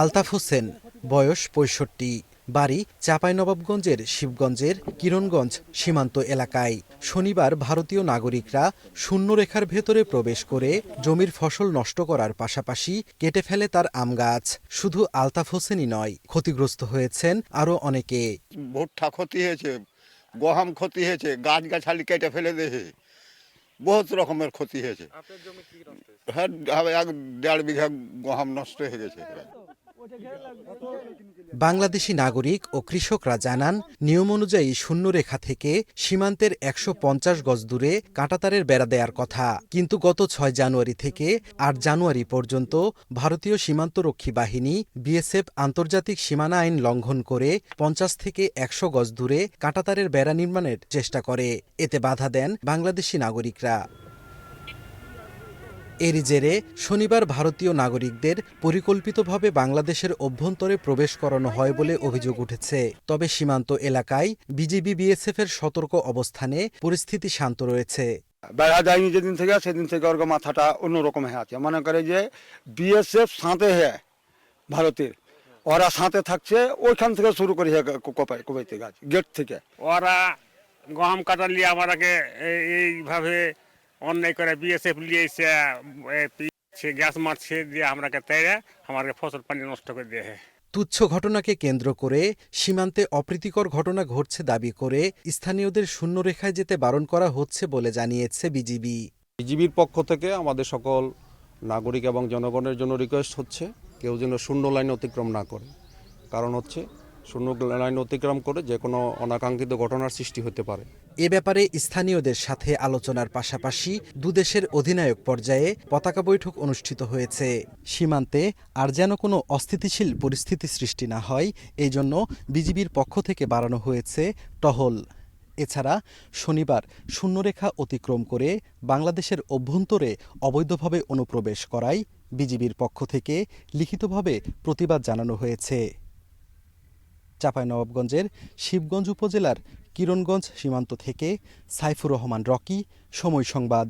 আলতাফ হোসেন, বয়স পঁয়ষট্টি, বাড়ি চাঁপাইনবাবগঞ্জের শিবগঞ্জের কিরণগঞ্জ সীমান্ত এলাকায়। শনিবার ভারতীয় নাগরিকরা শূন্যরেখার ভেতরে প্রবেশ করে জমির ফসল নষ্ট করার পাশাপাশি কেটে ফেলে তার আম গাছ। শুধু আলতাফ হোসেনই নয়, ক্ষতিগ্রস্ত হয়েছেন আরও অনেকে। ভুট্টা ক্ষতি হয়েছে, গহম ক্ষতি হয়েছে, গাছ গাছালি কেটে ফেলে দিয়েছে। বহুত রকমের ক্ষতি হয়েছে। হ্যাঁ এক দেড় বিঘা গহম নষ্ট হয়ে গেছে। বাংলাদেশি নাগরিক ও কৃষকরা জানান, নিয়ম অনুযায়ী শূন্যরেখা থেকে সীমান্তের একশো পঞ্চাশ গজ দূরে কাঁটাতারের বেড়া দেওয়ার কথা। কিন্তু গত ছয় জানুয়ারি থেকে আট জানুয়ারি পর্যন্ত ভারতীয় সীমান্তরক্ষী বাহিনী বিএসএফ আন্তর্জাতিক সীমানা আইন লঙ্ঘন করে পঞ্চাশ থেকে একশো গজ দূরে কাঁটাতারের বেড়া নির্মাণের চেষ্টা করে। এতে বাধা দেন বাংলাদেশি নাগরিকরা। এরই জেরে শনিবার ভারতীয় নাগরিকদের পরিকল্পিতভাবে বাংলাদেশের অভ্যন্তরে প্রবেশ করানো হয় বলে অভিযোগ উঠেছে। তবে সীমান্ত এলাকায় বিজিবি বিএসএফ এর সতর্ক অবস্থানে পরিস্থিতি শান্ত রয়েছে। বেড়া যায়নি যেদিন থেকে সেদিন থেকে ওর মাথাটা অন্যরকম হয়ে আছে। মনে করে যে বিএসএফ সাঁতে হ্যাঁ ভারতের। ওরা সাঁতে থাকছে ওইখান থেকে শুরু করে কোপাই কোপাইতে গাছ গেট থেকে। ওরা গহম কাটা নিয়ে এই- এইভাবে অন্যায় করে বিএসএফ লিয়েছে সে গ্যাস মারছে দিয়ে আমরাকে তেড়ে আমাকে ফসল পানি নষ্ট করে দিয়ে তুচ্ছ ঘটনাকে কেন্দ্র করে সীমান্তে অপ্রীতিকর ঘটনা ঘটছে দাবি করে স্থানীয়দের শূন্যরেখায় যেতে বারণ করা হচ্ছে বলে জানিয়েছে বিজিবি বিজিবির পক্ষ থেকে আমাদের সকল নাগরিক এবং জনগণের জন্য রিকোয়েস্ট হচ্ছে কেউ যেন শূন্য লাইন অতিক্রম না করে। কারণ হচ্ছে শূন্য লাইন অতিক্রম করে যে কোনো অনাকাঙ্ক্ষিত ঘটনার সৃষ্টি হতে পারে। এ ব্যাপারে স্থানীয়দের সাথে আলোচনার পাশাপাশি দুদেশের অধিনায়ক পর্যায়ে পতাকা বৈঠক অনুষ্ঠিত হয়েছে। সীমান্তে আর যেন কোনো অস্থিতিশীল পরিস্থিতি সৃষ্টি না হয় এই জন্য বিজিবির পক্ষ থেকে বাড়ানো হয়েছে টহল। এছাড়া শনিবার শূন্যরেখা অতিক্রম করে বাংলাদেশের অভ্যন্তরে অবৈধভাবে অনুপ্রবেশ করায় বিজিবির পক্ষ থেকে লিখিতভাবে প্রতিবাদ জানানো হয়েছে। চাঁপাইনবাবগঞ্জের শিবগঞ্জ উপজেলার কিরণগঞ্জ সীমান্ত থেকে সাইফুর রহমান রকি সময় সংবাদ।